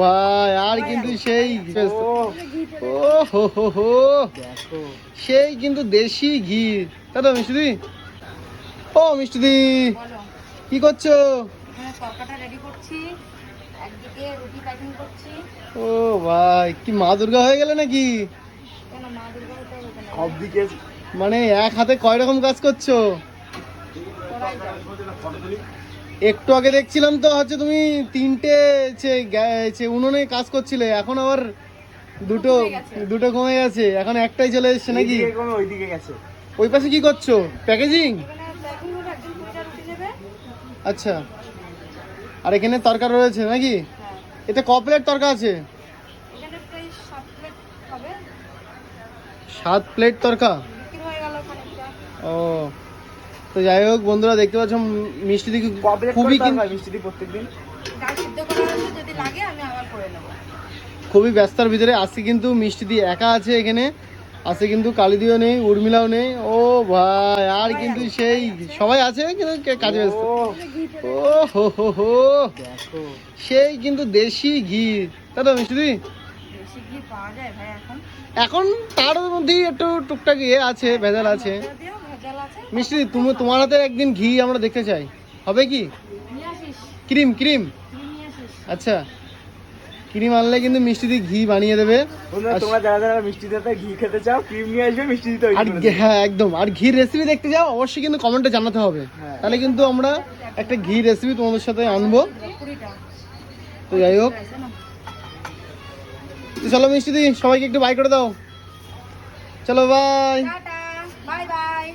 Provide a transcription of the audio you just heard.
ভাই আর কিন্তু সেই ও ও হো হো হো সেই কিন্তু দেশি ঘি। তাই তো মিষ্টি ও মিষ্টি কি করছ? এখানে তরকাটা রেডি করছি। একদিকে রুটি প্যাকিং করছি। ও ভাই কি মা দুর্গা হয়ে গেলে নাকি? মানে এক হাতে কয় রকম কাজ করছ? একটু আগে দেখছিলাম তো হচ্ছে তুমি তিনটে হচ্ছে উনুনে কাজ করছিলে এখন আবার দুটো দুটো কমে গেছে। এখন একটাই চলে এসছে নাকি? এদিকে কমে ওইদিকে গেছে। ওই পাশে কি করছ? প্যাকেজিং আচ্ছা। আর এখানে তরকার রয়েছে নাকি? হ্যাঁ। এতে ক প্লেট তরকা আছে? এখানে প্রায় সাত প্লেট হবে। সাত প্লেট তরকা বিক্রি হয়ে গেল খানিকটা ও তো যাই হোক বন্ধুরা দেখতে পাচ্ছ মিষ্টি দিকে খুবই মিষ্টি প্রত্যেকদিন। ডাল সিদ্ধ করা আছে যদি লাগে আমি আবার করে নেব। খুবই ব্যস্তার ভিতরে আজকে কিন্তু মিষ্টি দিয়ে একা আছে এখানে আজকে কিন্তু কালিদিও নেই উর্মিলাও নেই ও ভাই আর কিন্তু সেই সবাই আছে কিন্তু কে কাজে ব্যস্ত? ও। হো হো হো। সেই কিন্তু দেশি ঘি। তাই তো মিষ্টি দি? বেশি ঘি পাওয়া যায় ভাই এখন? এখন তার মধ্যেই একটু টুকটাক ইয়ে আছে ভেজাল আছে মশলা দিয়েও ভেজাল আছে মিষ্টি দি, তুমি তোমার হাতে একদিন ঘি আমরা দেখতে চাই। হবে কি? Cream cream? আচ্ছা। ক্রিম আনলে কিন্তু মিষ্টি দিয়ে ঘি বানিয়ে দেবে। আর- তোমরা যারা যারা মিষ্টি দিতে ঘি খেতে চাও ক্রিম নিয়ে আসবে মিষ্টি দিতে আর হ্যাঁ একদম। আর ঘি রেসিপি দেখতে যাও অবশ্যই কিন্তু কমেন্টে জানাতে হবে। হ্যাঁ। তাহলে কিন্তু আমরা একটা ঘি রেসিপি তোমাদের সাথে আনব। তো যাই হোক। চলো মিষ্টি দি সবাইকে একটু বাই করে দাও। চলো বাই বাই বাই